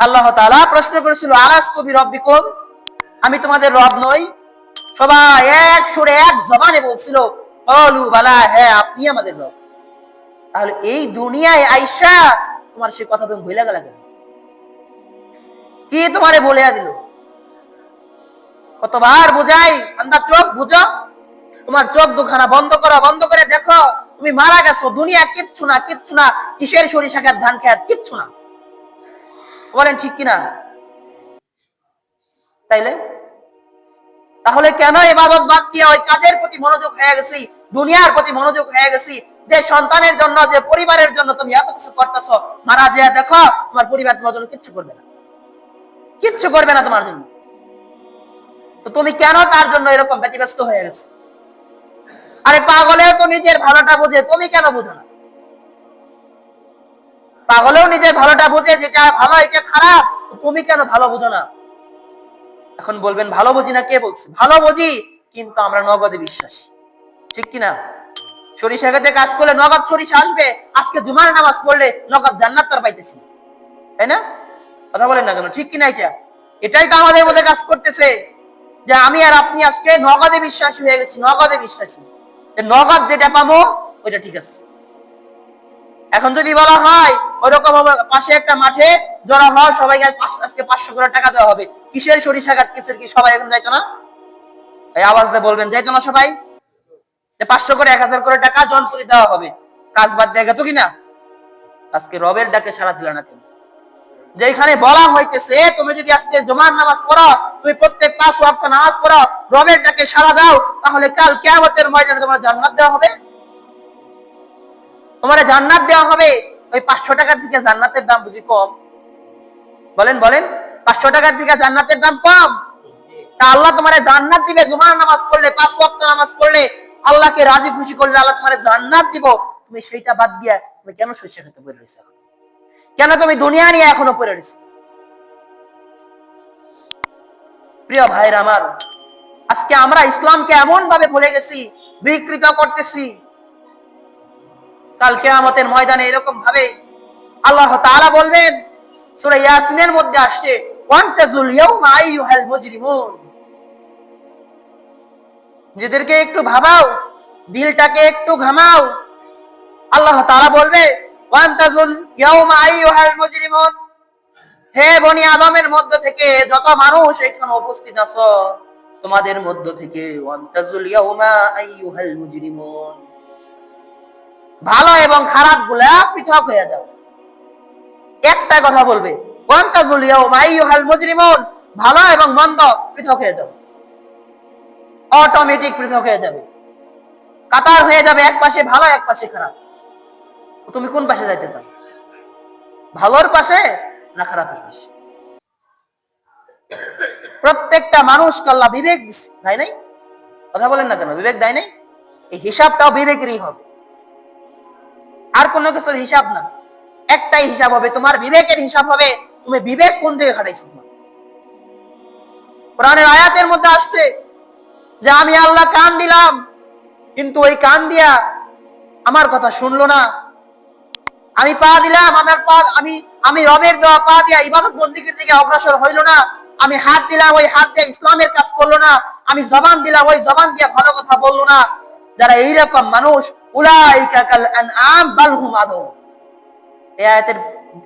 আল্লাহ তাআলা প্রশ্ন করেছিল আলাস কবি রব্বিকুম আমি তোমাদের রব নই। সবাই এক সুরে এক জবানে বলছিল অলু বালা হ্যাঁ আপনি আমাদের রব। তাহলে এই দুনিয়ায় আইসা তোমার সে কথা তুমি ভুলে গেলা কেন? কি তোমারে বলে দিল? কতবার বুঝাই? আন্দা চোখ বুঝো। তোমার চোখ দুখানা বন্ধ করো, বন্ধ করে দেখো। তুমি মারা গেছো, দুনিয়া কিচ্ছু না কিচ্ছু না। কিসের সরিষা খাত, ধান খেত, কিচ্ছু না। বলেন ঠিক কিনা? তাইলে? তাহলে কেন এবাদত বাদ দিয়ে ওই কাজের প্রতি মনোযোগ হয়ে গেছি, দুনিয়ার প্রতি মনোযোগ হয়ে গেছি? যে সন্তানের জন্য, যে পরিবারের জন্য তুমি এত কিছু করতেছ, মারা যে দেখো, তোমার পরিবার তোমার জন্য কিচ্ছু করবে না। কিচ্ছু করবে না তোমার জন্য। তো তুমি কেন তার জন্য এরকম ব্যতিব্যস্ত হয়ে গেছে? আরে পাগলেও তো নিজের ভালোটা বোঝে, তুমি কেন বুঝো না? পাগলেও নিজের ভালোটা বোঝে, যেটা ভালো, এটা খারাপ তুমি কেন ভালো বুঝো না? এখন বলবেন, ভালো বুঝি না কে বলছে? ভালো বুঝি, কিন্তু আমরা নগদে বিশ্বাসী। ঠিক কিনা? সরিষা খেতে কাজ করলে নগদ সরিষা আসবে, আজকে জুমার নামাজ পড়লে নগদ জান্নাত তার পাইতেছি তাই না? কথা বলেন না কেন? ঠিক কিনা এটা? এটাই তো আমাদের মধ্যে কাজ করতেছে, যে আমি আর আপনি আজকে নগদে বিশ্বাসী হয়ে গেছি, নগদে বিশ্বাসী। নগদ যেটা পাবো, ওইটা ঠিক আছে। এখন যদি বলা হয় ওইরকম আমার পাশে একটা মাঠে জড়া হয় সবাইকে আজ আজকে পাঁচশো করে টাকা দেওয়া হবে। কিসের সরিষা গাছ, কিসের কি, সবাই এখন যাইতো না? এই আওয়াজ দিয়ে বলবেন, যাইতো না সবাই? পাঁচশো করে, এক হাজার করে টাকা জনপ্রতি দেওয়া হবে। কাজ বাদ দিয়ে গেতো কিনা? আজকে রবের ডাকে সারা দিল না যেখানে বলা হইতেছে, তুমি যদি আজকে জমার নামাজ পড়ো, তুমি প্রত্যেক পাঁচ ওয়াক্ত নামাজ পড়ো, রবের ডাকে সারা দাও, তাহলে কাল কেয়ামতের ময়দানে তোমার জান্নাত দেওয়া হবে। তোমার জান্নাত দেওয়া হবে, ওই পাঁচশো টাকার থেকে জান্নাতের দাম বুঝি কম? বলেন বলেন, পাঁচশো টাকার দিকে জান্নাতের দাম কম? তা আল্লাহ তোমার জান্নাত দিবে, জুমার নামাজ পড়লে, পাঁচ ওয়াক্ত নামাজ পড়লে, আল্লাহকে রাজি খুশি করলে আল্লাহ তোমার জান্নাত দিব। তুমি সেইটা বাদ দিয়ে তুমি কেন শস্য খেতে পড়ে রয়েছে? কেন তুমি দুনিয়া নিয়ে এখনও পড়ে রয়েছে? প্রিয় ভাইরা আমার, আজকে আমরা ইসলামকে এমন ভাবে ভুলে গেছি, বিকৃত করতেছি। কাল কেয়ামতের ময়দানে এরকম ভাবে আল্লাহ তাআলা বলবেন, সূরা ইয়াসিনের মধ্যে আসছে ওয়ান্তাজুল নিজেদেরকে একটু ভাবাও, দিলটাকে একটু ঘামাও। আল্লাহ তাআলা বলবে হে বনি আদমের মধ্য থেকে যত মানুষ এখানে উপস্থিত আছো, তোমাদের মধ্য থেকে ভালো এবং খারাপগুলা পৃথক হয়ে যাও। একটা কথা বলবে ভালো এবং মন্দ পৃথক হয়ে যাও। অটোমেটিক পৃথক হয়ে যাবে। কাতার হয়ে যাবে এক পাশে ভালো এক পাশে খারাপ। তুমি কোন পাশে যাইতে চাও? ভালোর পাশে না খারাপের পাশে? প্রত্যেকটা মানুষকে আল্লাহ বিবেক তাই নাই? কথা বলেন না কেন? বিবেক দেয় নাই? এই হিসাবটাও বিবেকেরই হবে। আর কোনো কিছুর হিসাব না। একটাই হিসাব হবে, তোমার বিবেকের হিসাব হবে, তুমি বিবেক কোন দিকে খাটাইছো কোরআনের আয়াতের মধ্যে আসছে যে আমি আল্লাহ কান দিলাম, কিন্তু ওই কান দিয়া আমার কথা শুনলো না। আমি পা দিলাম, আমার পা, আমি আমি রবের দেওয়া পা দিয়া ইবাদত বন্দিকের দিকে অগ্রসর হইল না। আমি হাত দিলাম, ওই হাত দিয়ে ইসলামের কাজ করল না। আমি জবান দিলাম, ওই জবান দিয়ে ভালো কথা বলল না। যারা এইরকম মানুষ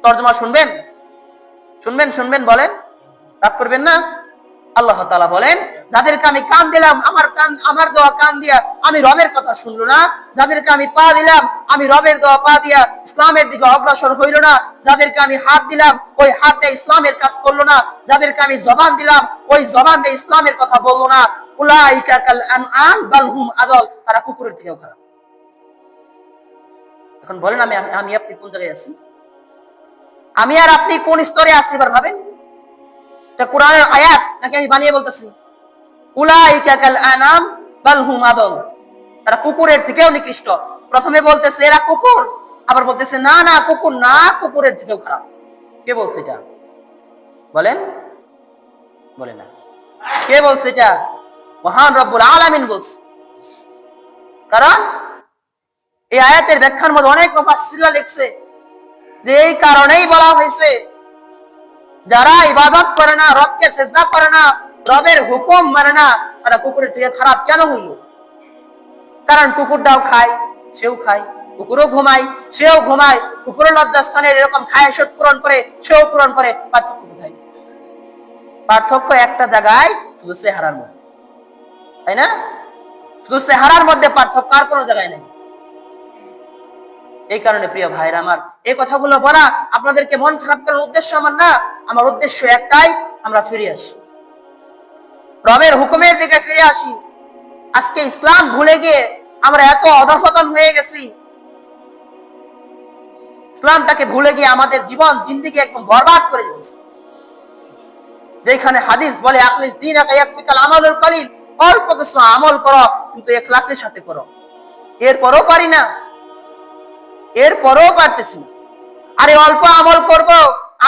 তর্জমা শুনবেন? শুনবেন শুনবেন, বলেন। রাগ করবেন না? আল্লাহ তাআলা বলেন, যাদেরকে আমি কান দিলাম, আমার কান, আমার দেওয়া কান দিয়া আমি রবের কথা শুনলো না। যাদেরকে আমি পা দিলাম, আমি রবের দেওয়া পা দিয়া ইসলামের দিকে অগ্রসর হইল না। যাদেরকে আমি হাত দিলাম, ওই হাতে ইসলামের কাজ করল না। যাদেরকে আমি জবান দিলাম, ওই জবান দিয়ে ইসলামের কথা বলল না। উলাইকা কাল আনআম বাল হুম আদল। তারা কুকুরের থেকেও খারাপ। এখন বলেন আমি আমি আপনি কোন জায়গায় আছি? আমি আর আপনি কোন স্তরে আছি এবার ভাবেন? এটা কোরআনের আয়াত নাকি আমি বানিয়ে বলতেছি? উলাইকা কাল আনাম বাল হুম আদল। তারা কুকুরের থেকেও নিকৃষ্ট। প্রথমে বলতেছে, এরা কুকুর? আবার বলতেছে, না না, কুকুর না, কুকুরের থেকেও খারাপ। কে বলছে এটা? বলেন। বলে না। কে বলছে এটা? মহান রব্বুল আলামিন বলছে। কারণ এই আয়াতের ব্যাখ্যার মধ্যে অনেক মুফাসসিররা লিখছে যে এই কারণেই বলা হয়েছে যারা ইবাদত করে না, রবকে সেজদা করে না, রবের হুকুম মানে না, তারা কুকুরের থেকে খারাপ কেন হইল? কারণ কুকুরটাও খায়, সেও খায়, কুকুরও ঘুমায়, সেও ঘুমায়, কুকুরের লজ্জাস্থানের এরকম খায় সব পূরণ করে, সেও পূরণ করে, পার্থক্য কোথায়? পার্থক্য একটা জায়গায় শুধু চেহারার মধ্যে। তাই না? শুধু চেহারার মধ্যে পার্থক্য আর কোনো জায়গায় নেই। এই কারণে প্রিয় ভাইরা আমার, এই কথাগুলো বলা আপনাদেরকে মন খারাপ করার উদ্দেশ্য আমার না, আমার উদ্দেশ্য একটাই, আমরা ফিরে আসি। রবের হুকুমের দিকে ফিরে আসি। আজকে ইসলাম ভুলে গিয়ে আমরা এত অধপতন হয়ে গেছি। ইসলামটাকে ভুলে গিয়ে আমাদের জীবন, জিন্দিগি একদম বরবাদ করে দিয়েছে। যেখানে হাদিস বলে আকলিস দিন আমালুল কলিল। অল্প কিছু আমল করো, কিন্তু এখলাসের সাথে করো। এরপরও পারি না। এরপরও পারতেছি না। আরে অল্প আমল করব,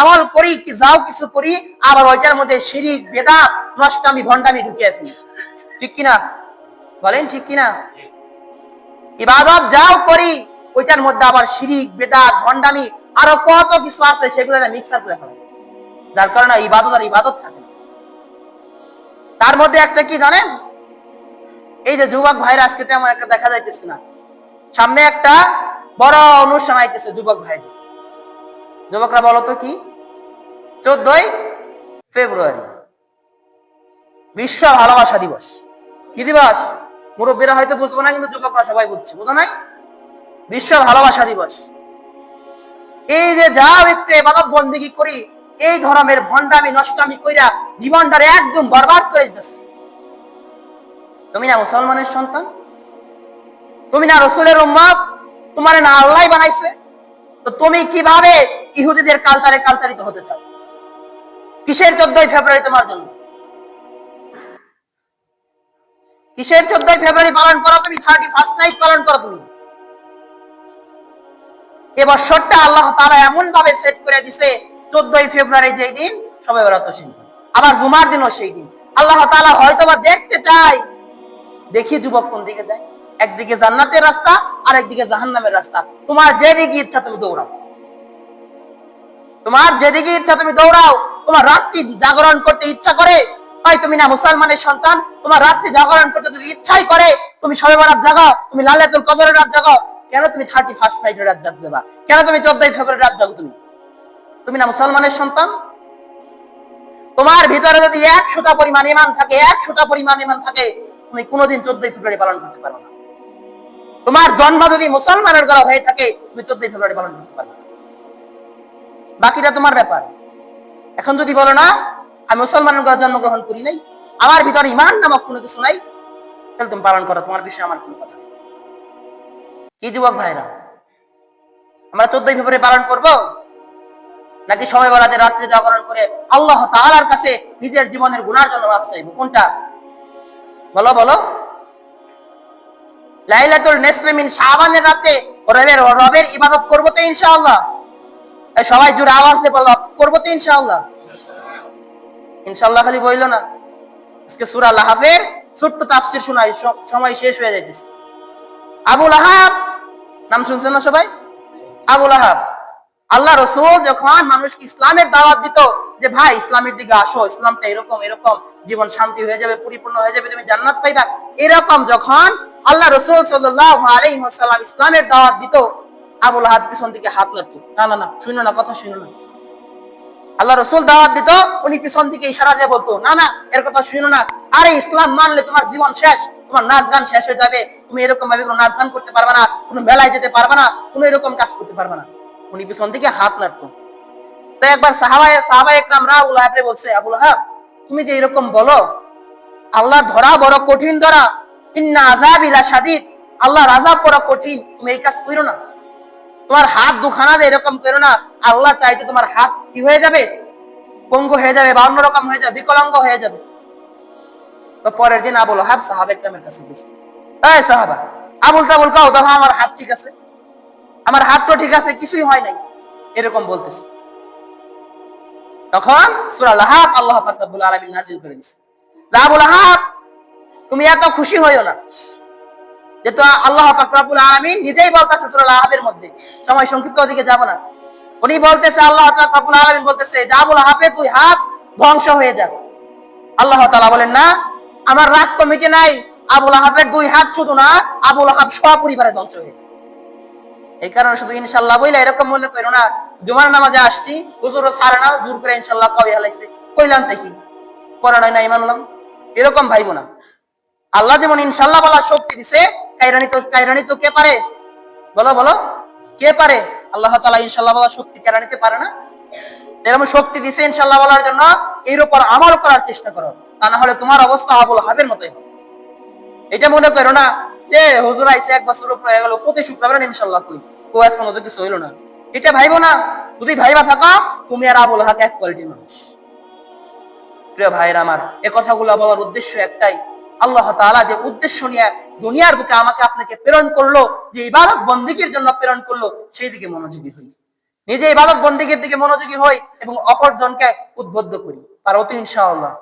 আমল করি, কি যাও কিছু করি, আবার ওইটার মধ্যে শিরিক, বেদাত, নষ্টামি, ভণ্ডামি ঢুকিয়ে ফেলি ঠিক কিনা? বলেন ঠিক কিনা? ইবাদত যাও করি, ওইটার মধ্যে আবার শিরিক, বেদাত, ভণ্ডামি, আরও কত কিছু আছে সেগুলো মিক্সার করে ফেলাই যার কারণে ইবাদত আর ইবাদত থাকে তার মধ্যে একটা কি জানেন? এই যে যুবক ভাইরা আজকে তেমন একটা দেখা যাইতেছে না। সামনে একটা বড় অনুষ্ঠান আইতেছে যুবক ভাইদের যুবকরা বলো তো কি? চোদ্দই ফেব্রুয়ারি। বিশ্ব ভালোবাসা দিবস। কি দিবস? মুরব্বীরা হয়তো বুঝব না, কিন্তু যুবকরা সবাই বুঝছে, বুঝো নাই? বিশ্ব ভালোবাসা দিবস। এই যে যাও একটু এবাদত বন্দিগি করি, এই ধরনের ভণ্ডামি, নষ্টামি কইরা জীবনটারে একদম বরবাদ করে দিতেছে। তুমি না মুসলমানের সন্তান? তুমি না রসুলের উম্মত? তোমার না আল্লাহ বানাইছে, তো তুমি কীভাবে ইহুদিদের কালতারে কালতারিত হতে চাও? কিসের চোদ্দই ফেব্রুয়ারি তোমার জন্য? কিসের চোদ্দই ফেব্রুয়ারি পালন করো তুমি? থার্টি ফার্স্ট নাইট পালন করো তুমি। এ বছরটা আল্লাহ তাআলা এমন ভাবে সেট করে দিছে, চোদ্দই ফেব্রুয়ারি যেই দিন সবাই বেরোত সেই দিন। আবার জুমার দিনও সেই দিন। আল্লাহ তাআলা হয়তো বা দেখতে চাই দেখি যুবক কোন দিকে যায়। একদিকে জান্নাতের রাস্তা আর একদিকে জাহান্নামের রাস্তা। তোমার যেদিকে ইচ্ছা তুমি দৌড়াও। তোমার যেদিকে ইচ্ছা তুমি দৌড়াও, তোমার রাত্রি জাগরণ করতে ইচ্ছা করে, হয় তুমি না মুসলমানের সন্তান, তোমার রাত্রি জাগরণ করতে যদি ইচ্ছাই করে, তুমি সবে রাত জাগাও, তুমি লালাতুল কদরের রাত জাগাও, কেন তুমি থার্টি ফার্স্ট নাইটের রাত জাগবা কেন তুমি চোদ্দই ফেব্রুয়ারি রাত জাগো তুমি? তুমি না মুসলমানের সন্তান? তোমার ভিতরে যদি একশোটা পরিমাণ ইমান থাকে একশোটা পরিমাণ ইমান থাকে, তুমি কোনোদিন চোদ্দই ফেব্রুয়ারি পালন করতে পারো না। তোমার জন্ম যদি মুসলমানের ঘরে হয়ে থাকে, তুমি চোদ্দই ফেব্রুয়ারি পালন করতে পারবে বাকিটা তোমার ব্যাপার। এখন যদি বলো না, আমি মুসলমানের ঘরে জন্মগ্রহণ করি নাই, আমার ভিতরে ইমান নামক কোনো কিছু নাই, তাহলে তুমি পালন করো, তোমার বিষয়ে আমার কোনো কথা নেই। কি যুবক ভাইরা, আমরা চোদ্দই ফেব্রুয়ারি পালন করব? নাকি সময় বেলাতে রাত্রে জাগরণ করে আল্লাহ তাআলার কাছে নিজের জীবনের গুনার জন্য মাফ চাইব? কোনটা? বলো বলো। লাইলাতুল নিসফে মিন শাবানের রাতে রবের রবের ইবাদত করব তো ইনশাআল্লাহ। সবাই জোরে আওয়াজ দিয়ে বলো, করব তো ইনশাআল্লাহ। ইনশাআল্লাহ খালি বইলো না। আজকে সূরা লাহাফের ছোট্ট তাফসীর শোনাই সময় শেষ হয়ে যাইতেছে। আবু লাহাব, নাম শুনছেন না সবাই? আবু লাহাব, আল্লাহ রসুল যখন মানুষকে ইসলামের দাওয়াত দিত যে, ভাই, ইসলামের দিকে আসো, ইসলামটা এরকম এরকম, জীবন শান্তি হয়ে যাবে, পরিপূর্ণ হয়ে যাবে, তুমি জান্নাত পাইবা। এরকম যখন আল্লাহ রসুল আলাইহি ইসলামের দাওয়াত দিত। আবুল হাত পিছন দিকে হাত নাড়তো। না না না, শুনো না, কথা শুনো না। আল্লাহ রসুল দাওয়াত দিত, উনি পিছন দিকে ইশারা দিয়ে বলতো, না না, এর কথা শুনো না। আরে, ইসলাম মানলে তোমার জীবন শেষ, তোমার নাচ গান শেষ হয়ে যাবে। তুমি এরকম ভাবে কোনো নাচ গান করতে পারবে না, কোনো মেলায় যেতে পারবে না, কোনো এরকম কাজ করতে পারবে না। উনি পিছন দিকে হাত নাড়তো। তো একবার সাহাবাই সাহাবাই একরাম রা আবুল হাবরে বলছে, আবুল হাব তুমি যে এরকম বলো, আল্লাহ ধরা বড় কঠিন ধরা আল্লাহর আযাব বড় কঠিন, তুমি এই কাজ করো না। তোমার হাত দুখানা এরকম করো না, আল্লাহ চাইতে তোমার হাত কি হয়ে যাবে? পঙ্গু হয়ে যাবে বা অন্যরকম হয়ে যাবে, বিকলাঙ্গ হয়ে যাবে। তো পরের দিন আবুল হাব কাছে গেছে। এই সাহাবা আবুল তাবুল কাও, দেখো আমার হাত ঠিক আছে? আমার হাত তো ঠিক আছে, কিছুই হয় নাই। এরকম বলতেছে। তখন সূরা লাহাব আল্লাহ পাক রব্বুল আলামিন নাযিল করে হাব তুমি এত খুশি হইও না। যেহেতু আল্লাহ পাক রব্বুল আলামিন নিজেই বলতেছে সূরা আহাবের মধ্যে, সময় সংক্ষিপ্ত ওদিকে যাব না। উনি বলতেছে, আল্লাহ পাক রব্বুল আলামিন বলতেছে, জাবুল হাফের তুই হাত ধ্বংস হয়ে যাবে আল্লাহ তাআলা বলেন, না, আমার রাগ তো মিটে নাই, আবুল আহাবের দুই হাত শুধু না, আবুল আহাব সপরিবারে ধ্বংস হয়ে যাবে এই কারণে শুধু ইনশাল্লাহ বইলা এরকম মনে করো না, জুমার নামাজে আসছি, হুজুর সারে না জোর করে ইনশাল্লাহ কই হালাইছে, কইলাম কি পড়া নাই মানলাম এরকম ভাইবো না। আল্লাহ যেমন ইনশাল্লাহ বলার শক্তি দিছে কাইরানি তো কাইরানি তো কে পারে? বলো বলো। কে পারে? আল্লাহ তাআলা ইনশাল্লাহ বলার শক্তি কেরা নিতে পারে না। এরকম শক্তি দিছে ইনশাল্লাহ বলার জন্য, এর উপর আমল করার চেষ্টা করো। তা না হলে তোমার অবস্থা আবুল হাবের মতোই এটা মনে করো না যে হুজুর আইসে এক বছর উপরে হয়ে গেল, প্রতি শুক্রবার ইনশাল্লাহ কই? কো আজকের মতো কিছু হইল না। এটা ভাইবো না। যদি ভাইবা থাকা, তুমি আর আবুল হাক এক কোয়ালিটির মানুষ। প্রিয় ভাইরা আমার, এ কথাগুলো বলার উদ্দেশ্য একটাই। আল্লাহ তালা যে উদ্দেশ্য নিয়ে দুনিয়ার বুকে আমাকে আপনাকে প্রেরণ করল, যে ইবাদত বন্দীকের জন্য প্রেরণ করল, সেই দিকে মনোযোগী হই। নিজে ইবাদত বন্দীকের দিকে মনোযোগী হই এবং অপরজনকে উদ্বুদ্ধ করি। পারো তো ইনশাআল্লাহ।